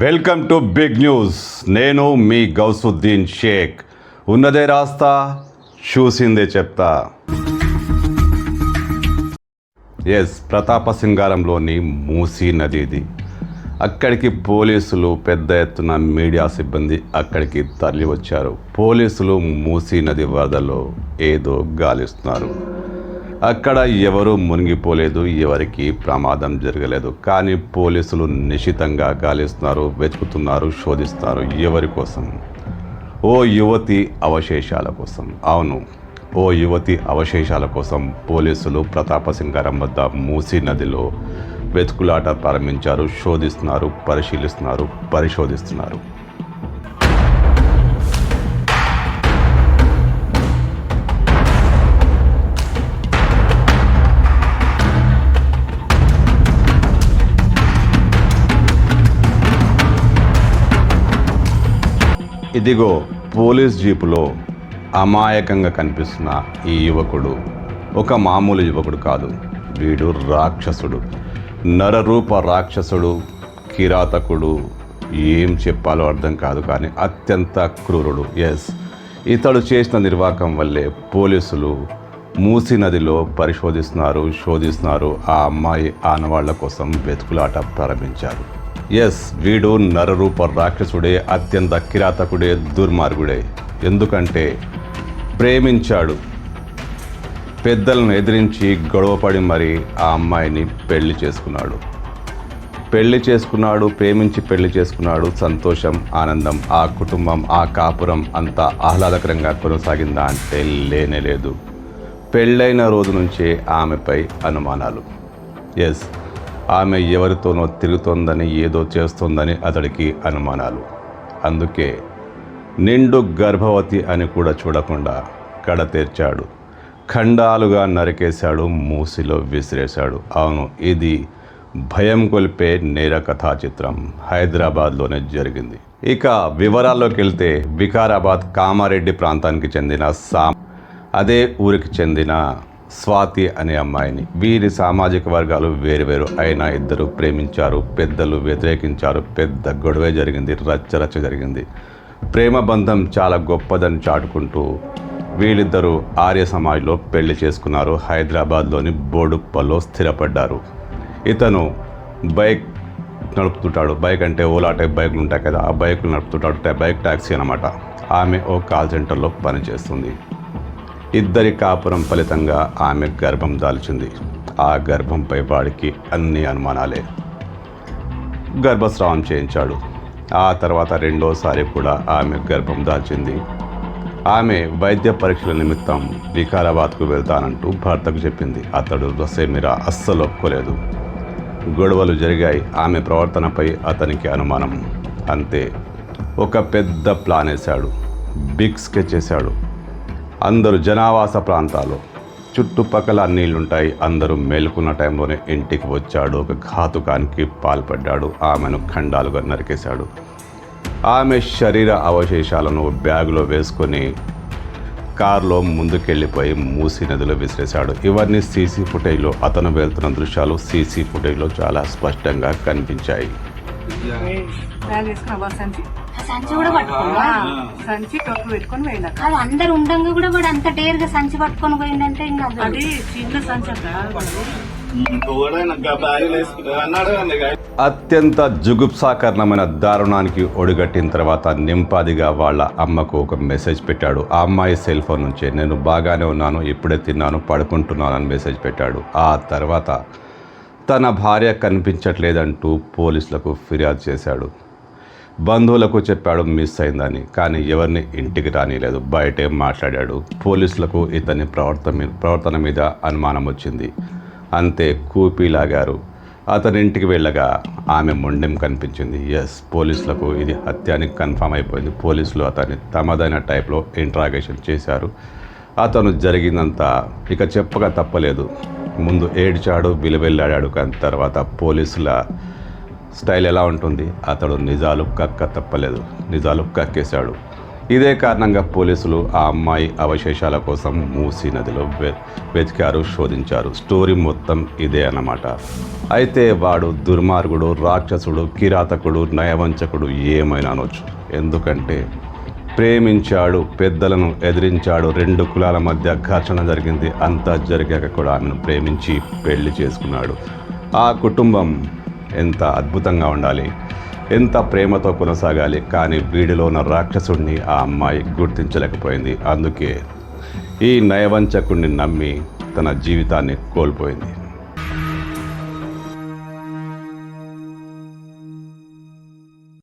Welcome to big news. నేను మీ గౌసుద్దీన్ షేక్. ఉన్నదే రాస్తా చూసిందే చెప్తా. ఎస్ ప్రతాప సింగారంలోని మూసీ నది ఇది అక్కడికి పోలీసులు పెద్ద ఎత్తున మీడియా సిబ్బంది అక్కడికి తరలి వచ్చారు పోలీసులు మూసీ నది వరదలో ఏదో గాలిస్తున్నారు. అక్కడ ఎవరు మునిగిపోలేదు ఎవరికి ప్రమాదం జరగలేదు. కానీ పోలీసులు నిశితంగా గాలిస్తున్నారు వెతుకుతున్నారు శోధిస్తున్నారు ఎవరి కోసం? ఓ యువతి అవశేషాల కోసం. అవును ఓ యువతి అవశేషాల కోసం పోలీసులు ప్రతాపసింగారం వద్ద మూసీ నదిలో వెతుకులాట ప్రారంభించారు శోధిస్తున్నారు పరిశీలిస్తున్నారు పరిశోధిస్తున్నారు. ఇదిగో పోలీస్ జీపులో అమాయకంగా కనిపిస్తున్న ఈ యువకుడు. ఒక మామూలు యువకుడు కాదు. వీడు రాక్షసుడు. నరరూప రాక్షసుడు కిరాతకుడు. ఏం చెప్పాలో అర్థం కాదు కానీ అత్యంత క్రూరుడు. ఎస్ ఇతడు చేసిన నిర్వాకం వల్లే పోలీసులు మూసీ నదిలో పరిశోధిస్తున్నారు శోధిస్తున్నారు. ఆ అమ్మాయి ఆనవాళ్ళ కోసం వెతుకులాట ప్రారంభించారు. ఎస్ వీడు నరరూప రాక్షసుడే అత్యంత కిరాతకుడే దుర్మార్గుడే. ఎందుకంటే ప్రేమించాడు. పెద్దలను ఎదిరించి గొడవపడి మరి ఆ అమ్మాయిని పెళ్ళి చేసుకున్నాడు. పెళ్ళి చేసుకున్నాడు ప్రేమించి పెళ్ళి చేసుకున్నాడు సంతోషం ఆనందం ఆ కుటుంబం ఆ కాపురం అంత ఆహ్లాదకరంగా కొనసాగిందా అంటే లేనే లేదు. పెళ్ళైన రోజు నుంచే ఆమెపై అనుమానాలు. ఎస్ ఆమె ఎవరితోనో తిరుగుతోందని ఏదో చేస్తోందని అతడికి అనుమానాలు. అందుకే నిండు గర్భవతి అని కూడా చూడకుండా కడ తెర్చాడు. ఖండాలుగా నరికేశాడు మూసిలో విసిరేశాడు. అవును ఇది భయం కొలిపే నేర కథా చిత్రం హైదరాబాద్లోనే జరిగింది. ఇక వివరాల్లోకి వెళ్తే వికారాబాద్ కామారెడ్డి ప్రాంతానికి చెందిన సామ్ అదే ఊరికి చెందిన స్వాతి అనే అమ్మాయిని. వీరి సామాజిక వర్గాలు వేరువేరు అయినా ఇద్దరు ప్రేమించారు పెద్దలు వ్యతిరేకించారు పెద్ద గొడవే జరిగింది రచ్చ రచ్చ జరిగింది. ప్రేమ బంధం చాలా గొప్పదని చాటుకుంటూ వీళ్ళిద్దరూ ఆర్య సమాజ్లో పెళ్ళి చేసుకున్నారు హైదరాబాద్లోని బోడుప్పలో స్థిరపడ్డారు. ఇతను బైక్ నడుపుతుంటాడు బైక్ అంటే ఓలా టైప్ బైకులు ఉంటాయి కదా ఆ బైక్లు నడుపుతుంటాడు టై- బైక్ ట్యాక్సీ అనమాట ఆమె ఓ కాల్ సెంటర్లో పనిచేస్తుంది. ఇద్దరి కాపురం ఫలితంగా ఆమె గర్భం దాల్చింది. ఆ గర్భంపై వాడికి అన్ని అనుమానాలే. గర్భస్రావం చేయించాడు. ఆ తర్వాత రెండోసారి కూడా ఆమె గర్భం దాల్చింది. ఆమె వైద్య పరీక్షల నిమిత్తం వికారాబాద్కు వెళ్తానంటూ భర్తకు చెప్పింది. అతడు రసేమిరా అస్సలు ఒప్పుకోలేదు. గొడవలు జరిగాయి. ఆమె ప్రవర్తనపై అతనికి అనుమానం. అంతే. ఒక పెద్ద ప్లాన్ వేశాడు. బిగ్ స్కెచ్ చేశాడు అందరూ జనావాస ప్రాంతాలు. చుట్టుపక్కల నీళ్ళుంటాయి. అందరూ మేలుకున్న టైంలోనే ఇంటికి వచ్చాడు. ఒక ఘాతుకానికి పాల్పడ్డాడు. ఆమెను ఖండాలుగా నరికేశాడు. ఆమె శరీర అవశేషాలను బ్యాగులో వేసుకొని కారులో ముందుకెళ్ళిపోయి మూసి నదిలో విసిరేశాడు. ఇవన్నీ సీసీ ఫుటేజ్లో అతను వెళ్తున్న దృశ్యాలు సీసీ ఫుటేజ్లో చాలా స్పష్టంగా కనిపించాయి. సంచి? ఆ సంచి కూడా పట్టుకున్నా సంచి టొక్కు పెట్టుకొని పోయినా. అందరు ఉండంగా కూడా వాడు అంత డేర్గా సంచి పట్టుకొని పోయిందంటే ఇంకా అది చిన్న సంచి అత్యంత జుగుప్సాకరణమైన దారుణానికి ఒడిగట్టిన తర్వాత నింపాదిగా వాళ్ళ అమ్మకు ఒక మెసేజ్ పెట్టాడు. ఆ అమ్మాయి సెల్ ఫోన్ నుంచే నేను బాగానే ఉన్నాను ఇప్పుడే తిన్నాను పడుకుంటున్నాను అని మెసేజ్ పెట్టాడు. ఆ తర్వాత తన భార్య కనిపించట్లేదంటూ పోలీసులకు ఫిర్యాదు చేశాడు. బంధువులకు చెప్పాడు మిస్ అయిందని. కానీ ఎవరిని ఇంటికి రానిలేదు. బయటే మాట్లాడాడు. పోలీసులకు ఇతని ప్రవర్తన ప్రవర్తన మీద అనుమానం వచ్చింది. అంతే కూపీ లాగారు. అతని ఇంటికి వెళ్ళగా ఆమె మొండెం కనిపించింది. ఎస్ పోలీసులకు ఇది హత్యానికి కన్ఫామ్ అయిపోయింది. పోలీసులు అతన్ని తమదైన టైప్లో ఇంట్రాగేషన్ చేశారు. అతను జరిగిందంతా ఇక చెప్పగా తప్పలేదు. ముందు ఏడ్చాడు విలువెళ్ళాడాడు. కానీ తర్వాత పోలీసుల స్టైల్ ఎలా ఉంటుంది? అతడు నిజాలు కక్క తప్పలేదు. నిజాలు కక్కేశాడు ఇదే కారణంగా పోలీసులు ఆ అమ్మాయి అవశేషాల కోసం మూసీ నదిలో వె- వెతికారు శోధించారు. స్టోరీ మొత్తం ఇదే అన్నమాట. అయితే వాడు దుర్మార్గుడు రాక్షసుడు కిరాతకుడు నయవంచకుడు ఏమైనా అనొచ్చు. ఎందుకంటే ప్రేమించాడు పెద్దలను ఎదిరించాడు రెండు కులాల మధ్య ఘర్షణ జరిగింది. అంతా జరిగాక కూడా ఆమెను ప్రేమించి పెళ్ళి చేసుకున్నాడు. ఆ కుటుంబం ఎంత అద్భుతంగా ఉండాలి ఎంత ప్రేమతో కొనసాగాలి కానీ వీడిలో ఉన్న రాక్షసుడిని ఆ అమ్మాయి గుర్తించలేకపోయింది. అందుకే ఈ నయవంచకుడిని నమ్మి తన జీవితాన్ని కోల్పోయింది.